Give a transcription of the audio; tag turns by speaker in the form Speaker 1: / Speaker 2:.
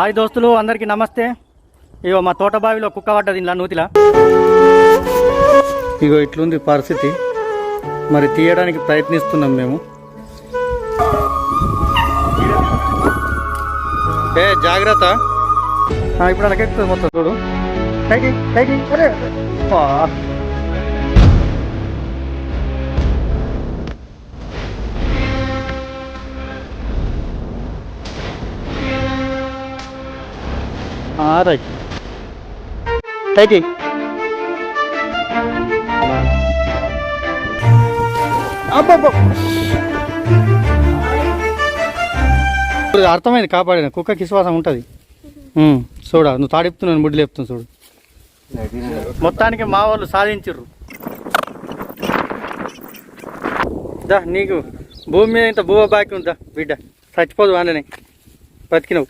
Speaker 1: Hi దోస్తులు అందరికీ నమస్తే. ఇగో మా తోట బావిలో కుక్క పడ్డది ఇలా నూతిలా. ఇగో ఇట్లుంది పరిస్థితి. మరి తీయడానికి ప్రయత్నిస్తున్నాం మేము. ఏ జాగ్రత్త. ఇప్పుడు అలాగెక్కుతుంది మొత్తం. చూడు. పైకి పైకి అరే. రైట్ పైకి అర్థమైంది కాపాడిన? కుక్కకి విశ్వాసం ఉంటుంది. చూడా నువ్వు తాడిపుతున్నాను ముడ్డు లేపుతాను చూడు. మొత్తానికి మా వాళ్ళు సాధించరు దా నీకు భూమి మీద ఇంత భూమ బాకి ఉందా? బిడ్డ చచ్చిపోదు వాళ్ళని బతికినవు.